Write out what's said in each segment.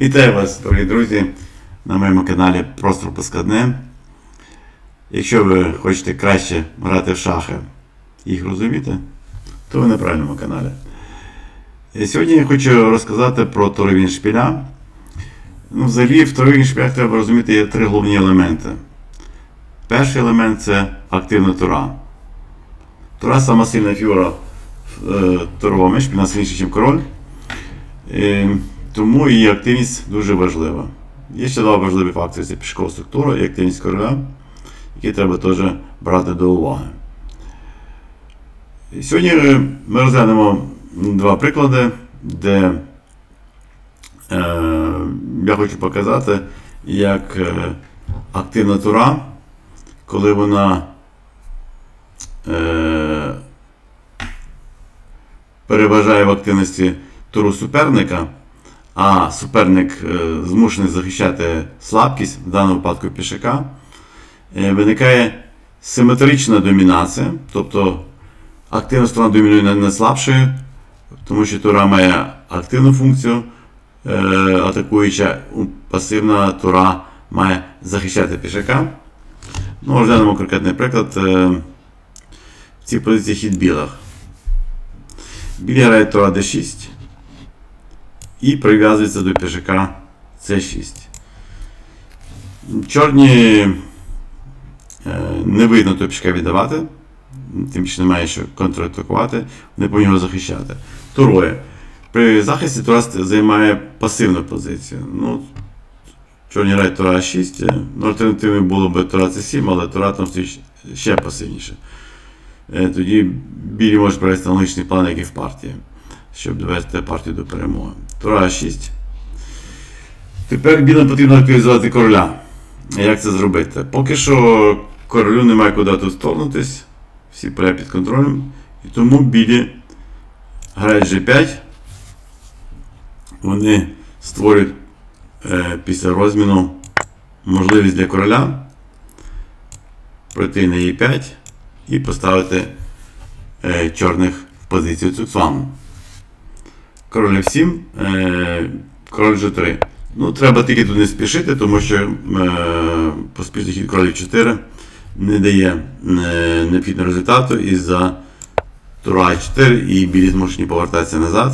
Вітаю вас, дорогі друзі, на моєму каналі Простор Поскладне. Якщо ви хочете краще грати в шахи і їх розуміти, то ви на правильному каналі. І Сьогодні я хочу розказати про турові шпіля. Ну, взагалі, в турові шпілях треба розуміти є три головні елементи. Перший елемент це активна тура. Тура сама сильна фігура в е, туровому шпілі, вона сильніша, ніж король. Е, Тому її активність дуже важлива. Є ще два важливі фактори: це пішкова структура і активність короля, які треба теж брати до уваги. І Сьогодні е, ми розглянемо два приклади, де е, я хочу показати, як е, активна тура, коли вона е, переважає в активності туру суперника, а суперник е, змушений захищати слабкість, в даному випадку пішака, е, виникає симетрична домінація, тобто активна сторона домінує над найслабшою, тому що тура має активну функцію, е, атакуюча, пасивна тура має захищати пішака. Ну, розглянемо конкретний приклад. В цій позиції хід білих. Білі грає тура d6 і прив'язується до пішака c6. Чорні е, не видно того пішка віддавати, тим більше немає що контратакувати, вони повинні його захищати. Туроє. При захисті тура займає пасивну позицію. Ну, чорні грають тура 6, ну, альтернативою було б тура c7, але тура там стоїть ще пасивніше. Е, Тоді білі можуть провести аналогічний план, як і в партії, щоб довести партію до перемоги. Тура 6. Тепер білим потрібно активізувати короля. Як це зробити? Поки що королю немає куди тут вторгнутись, всі поля під контролем. І тому білі грають G5. Вони створюють е, після розміну можливість для короля пройти на E5 і поставити е, чорних в позицію цуцвану. Король F7, е, король G3. Ну, треба тільки тут не спішити, тому що е, поспішний хід король 4 не дає е, необхідного результату із-за тура 4 і білі змушені повертатися назад.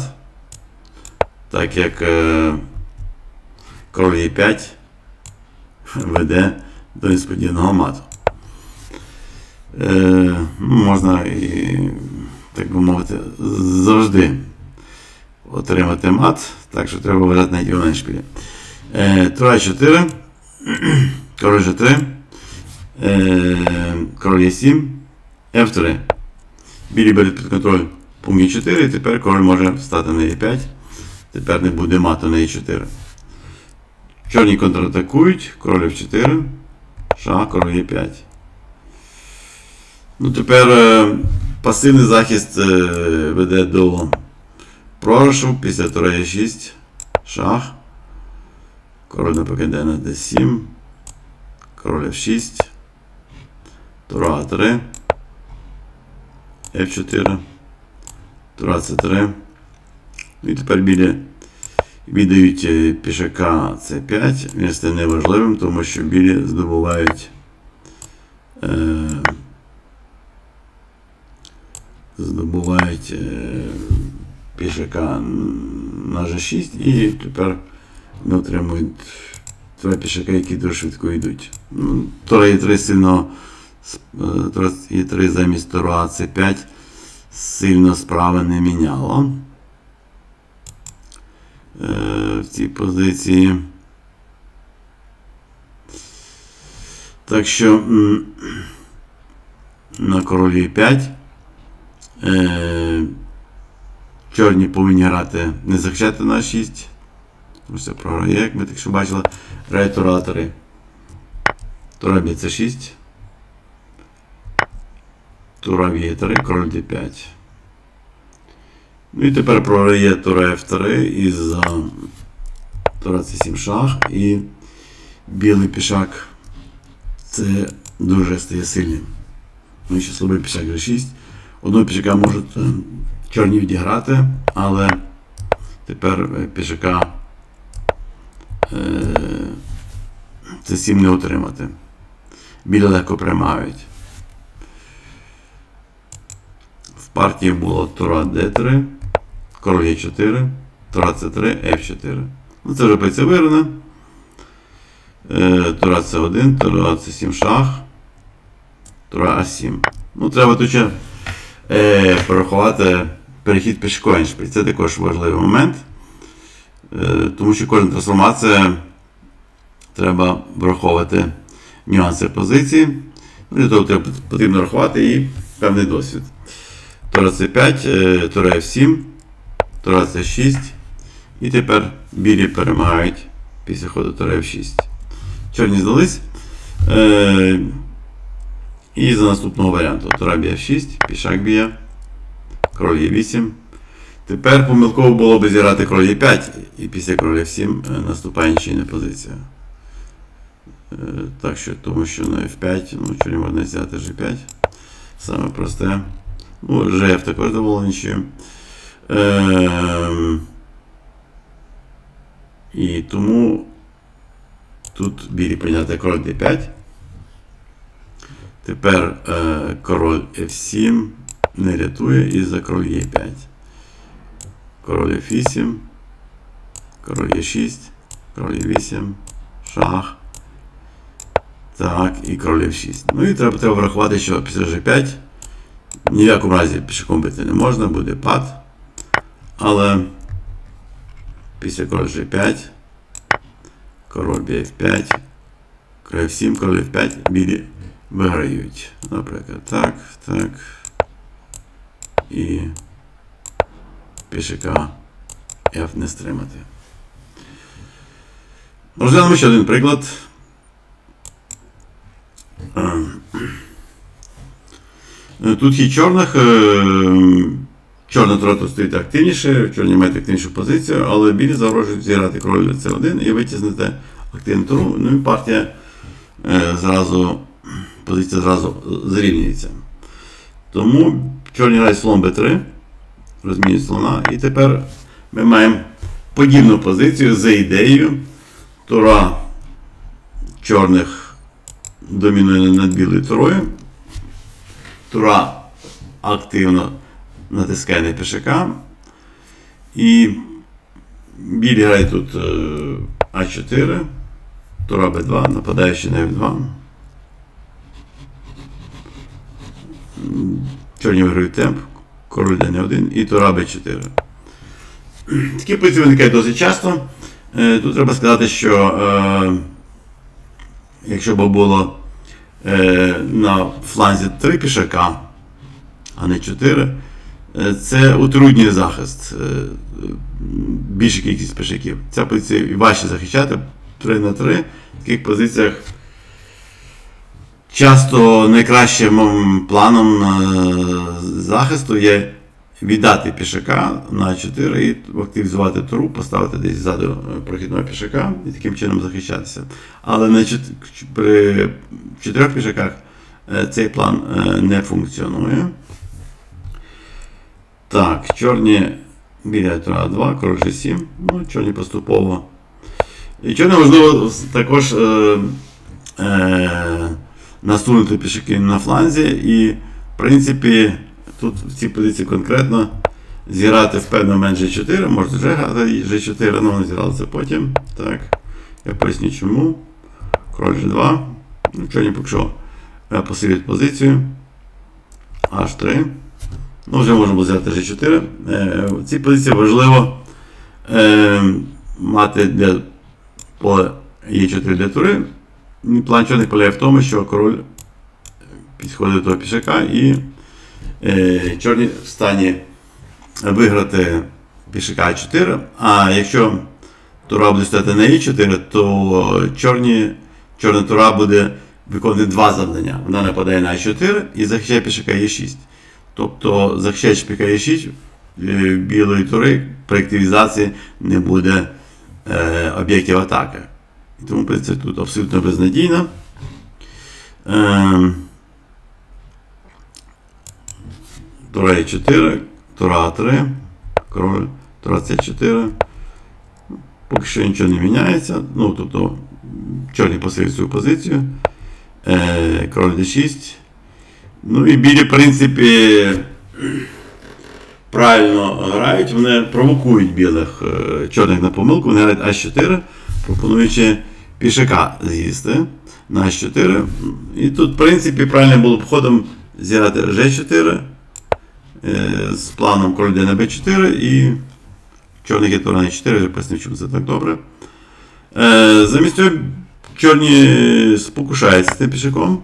Так як е, король E5 веде до несподіваного мату. Е, ну, можна і, так би мовити, завжди отримати мат, так що треба його на шпілі. Е, Тура 4, король G3, е, король Е7, F3. Білі беруть під контроль пункт 4, і тепер король може встати на Е5. Тепер не буде мату на Е4. Чорні контратакують, король F4, шах, король Е5. Ну, тепер е, пасивний захист е, веде до програшу після тура Е6, шах. Король не покиде на D7. Король F6. Тура А3. F4. Тура С3. Ну І тепер білі віддають е, пішака С5. Він стає неважливим, тому що білі здобувають. Е, здобувають е, пішака на G6 і тепер вони отримують два пішака, які дуже швидко йдуть. Ну, Тура Е3 сильно с- е, Тура Е3 замість Тура С5 сильно справи не міняло. Е, в цій позиції. Так що на королі 5 е, чорні повинні грати не захищати на 6. Ось це програє, як ми так що бачили. Тура 3. Тура б'є це 6. Тура б'є 3, король d5. Ну і тепер програє тура F3 із тура C7 шах і білий пішак. Це дуже стає сильним. Ну і ще слабий пішак G6. Одного пішака можуть е, чорні відіграти, але тепер е, пішака е, С7 не утримати. Білі легко приймають. В партії було Тура Д3, король Е4, Тура С3, F4. Ну, це вже позиція виграна. Е, Тура С1, Тура С7 шах, Тура А7. Ну, треба тут ще е, порахувати перехід пішкою Еншпіль. Це також важливий момент. Е, тому що кожна трансформація треба враховувати нюанси позиції. Ну, Для того потрібно рахувати і певний досвід. Тура С5, е, Тура F7, Тура С6. І тепер білі перемагають після ходу Тура F6. Чорні здались. Е, і за наступного варіанту. Тура б'є F6, пішак б'є, король Е8. Тепер помилково було б зіграти король Е5, і після короля F7 е, наступає нічийна позиція. Е, Так що, тому що на F5, ну, чорні можна взяти G5. Саме просте. Ну, GF також доволі нічим. Ем, і тому тут білі прийняти король D5. Тепер е, король F7 не рятує і за король Е5. Король F8, король Е6, король Е8, шах. Так, і король F6. Ну і треба, треба врахувати, що після G5 ні в якому разі пішаком бити не можна, буде пад. Але після король G5, король BF5, король F7, король F5, білі виграють. Наприклад, так, так. І пішака F не стримати. Розглянемо ще один приклад. Е, Тут є чорних. е, Чорна тура стоїть активніше, чорні мають активнішу позицію, але білі загрожують зіграти король С1 і витіснити активну туру. Ну і партія е, зразу, позиція зразу зрівнюється. Тому чорні грають слон Б3, розмінюють слона, і тепер ми маємо подібну позицію за ідеєю. Тура чорних домінує над білою турою. Тура активно натискає на пішака. І білі грає тут е, А4, Тура Б2, нападаючи на F2. Чорні виграють темп, король Д1 і Тура Б4. Такі позиції виникають досить часто. Е, Тут треба сказати, що е, якщо б було е, на фланзі 3 пішака, а не 4, е, це утруднює захист. е, Більша кількість пішаків. Ця позиція важче захищати 3 на 3. В таких позиціях часто найкращим планом е, захисту є віддати пішака на 4 і активізувати туру, поставити десь ззаду е, прохідного пішака і таким чином захищатися. Але на чот- при чотирьох пішаках е, цей план не функціонує. Так, чорні біля тура 2, король G7, ну, чорні поступово. І чорні можливо також е, е, насунути пішаки на фланзі і, в принципі, тут в цій позиції конкретно зіграти в певний момент G4, можна вже грати G4, але вони зіграли це потім. Так, я поясню чому. Король G2. Ну, чорні поки що посилюють позицію. H3. Ну, вже можна було взяти G4. Е, В цій позиції важливо е, мати для поля Е4 для тури. План чорних полягає в тому, що король підходить до того пішака і е, чорні в стані виграти пішака А4. А якщо тура буде стояти на Е4, то чорні, чорна тура буде виконувати два завдання. Вона нападає на А4 і захищає пішака Е6. Тобто, захищаючи пішака Е6, е, білої тури при активізації не буде е, об'єктів атаки. І тому позиція тут абсолютно безнадійна. Ем, Тура Е4, Тура А3, король, Тура С4. Поки що нічого не міняється. Ну, тобто, чорні посилюють свою позицію. Е, король d6. Ну і білі, в принципі, правильно грають, вони провокують білих е, чорних на помилку, вони грають А4, пропонуючи пішака з'їсти на А4. І тут, в принципі, правильним було б ходом зіграти G4 е, з планом король на Б4 і чорний хід на 4, вже пояснив, чому це так добре. Е, замість цього чорні спокушаються тим пішаком.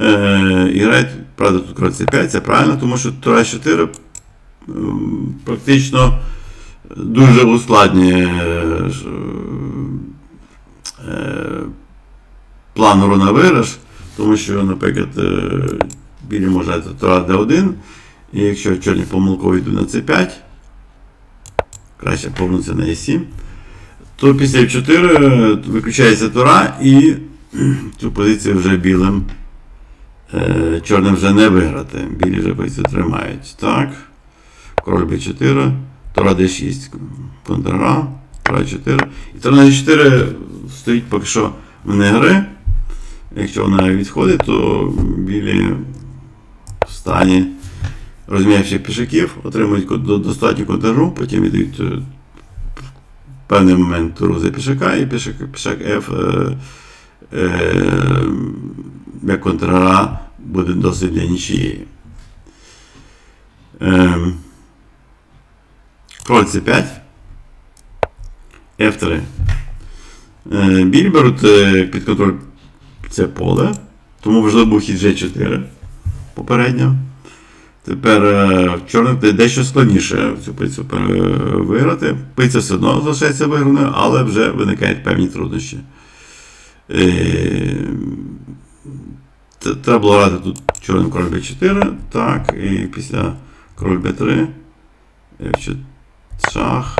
Е, і грають, правда, тут король C5, це правильно, тому що Тура 4 практично дуже ускладнює е, е, план урона виграш, тому що, наприклад, е, білі може Тура D1, і якщо чорні помилково йдуть на C5, краще повернутися на E7, то після F4 виключається Тура і цю позицію вже білим. Е, Чорним вже не виграти. Білі вже позицію тримають. Так. Король b4, Тура d6, контра, Тура 4. І Тура d4 стоїть поки що вне гри. Якщо вона відходить, то білі в стані розм'явших пішаків отримують достатню контру, потім віддають е, в певний момент туру за пішака, і пішак, пішак F е, е, як контрара буде досить для нічиєї. Ем, Король C5. F3. Е, беруть е, під контроль це поле, тому важливо був хід G4 попередньо. Тепер е, де- дещо складніше цю пицю виграти. Пиця все одно залишається виграною, але вже виникають певні труднощі. Треба було грати тут чорним король b4, так, і після король b3, шах.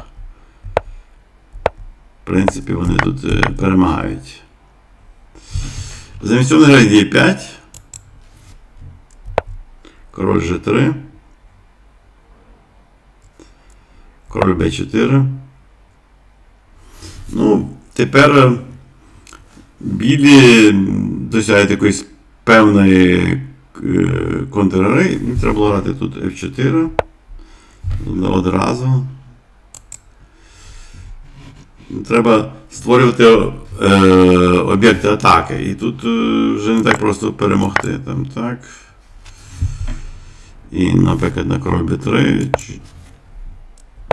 Принципі, вони тут е, перемагають. Замість цього вони грають d5. Король G3. Король B4. Ну, тепер е, білі досягають якоїсь певної е, контргри. Треба було грати тут F4. Одразу. Треба створювати е, об'єкти атаки. І тут е, вже не так просто перемогти. Там, так. І, наприклад, на b3. чи-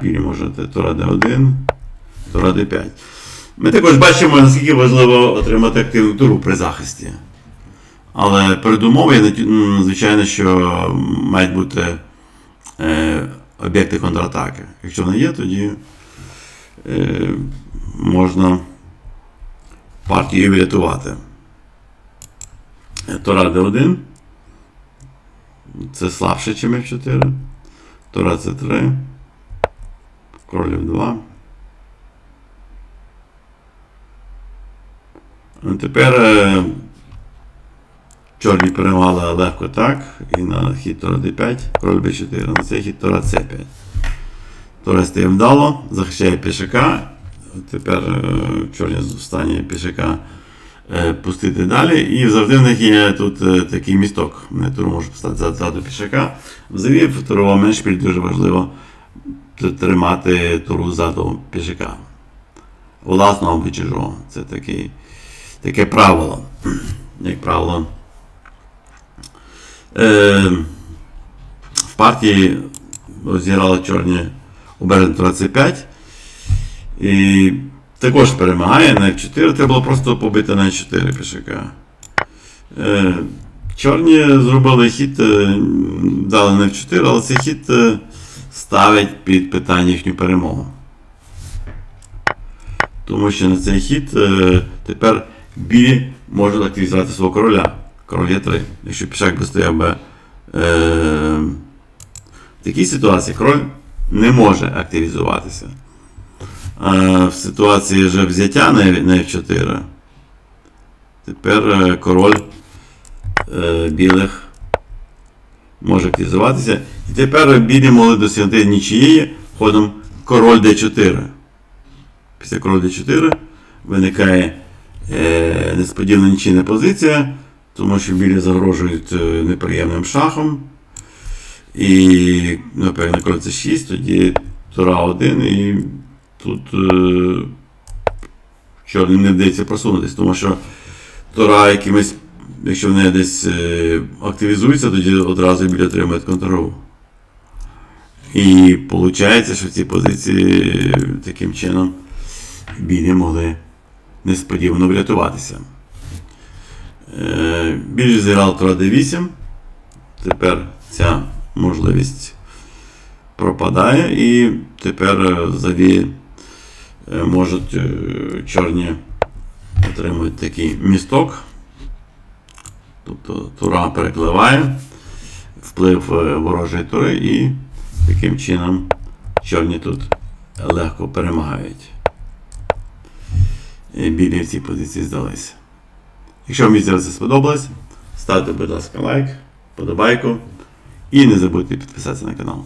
Білі можете Тура d1, Тура d5. Ми також бачимо, наскільки важливо отримати активну туру при захисті. Але передумови, звичайно, що мають бути е, об'єкти контратаки. Якщо вони є, тоді можна партію врятувати. Е, Тура d1. Це слабше, ніж F4. Тура C3. Король F2. Тепер е, чорні перемагали легко так. І на хід Тура D5, король B4, на цей хід Тура C5. Тура стає вдало, захищає пішака. Тепер е, чорні в стані пішака е, пустити далі. І завжди в них є тут е, такий місток. Вони туру можуть поставити ззаду- пішака. Взагалі в туровому меншпіль дуже важливо тримати туру ззаду пішака. Власного або чужого. Це такий, таке правило. Як правило. Е, в партії розіграли чорні обережно тура C5. І також перемагає на F4. Треба було просто побити на F4 пішака. Е, чорні зробили хід, е, дали на F4, але цей хід е, ставить під питання їхню перемогу. Тому що на цей хід тепер білі можуть активізувати свого короля. Король є 3. Якщо пішак би стояв би. Е, в такій ситуації король не може активізуватися. А в ситуації вже взяття на на F4. Тепер е, король е, білих може активізуватися. І тепер білі могли досягти нічиєї ходом король D4. Після король d4 виникає е, несподівана нічийна позиція, тому що білі загрожують неприємним шахом. І, напевно, король це 6, тоді тура 1, і тут е, чорним не вдається просунутися, тому що тура якимось, якщо вони десь е, активізуються, тоді одразу білі отримують контролю. І виходить, що в цій позиції е, таким чином білі могли несподівано врятуватися. Е, Білі зіграв тура d8. Тепер ця можливість пропадає, і тепер е, взагалі е, можуть е, чорні отримують такий місток. Тобто тура перекливає вплив ворожої тури і таким чином чорні тут легко перемагають. Білі в цій позиції здалися. Якщо вам відео це сподобалось, ставте, будь ласка, лайк, подобайку і не забудьте підписатися на канал.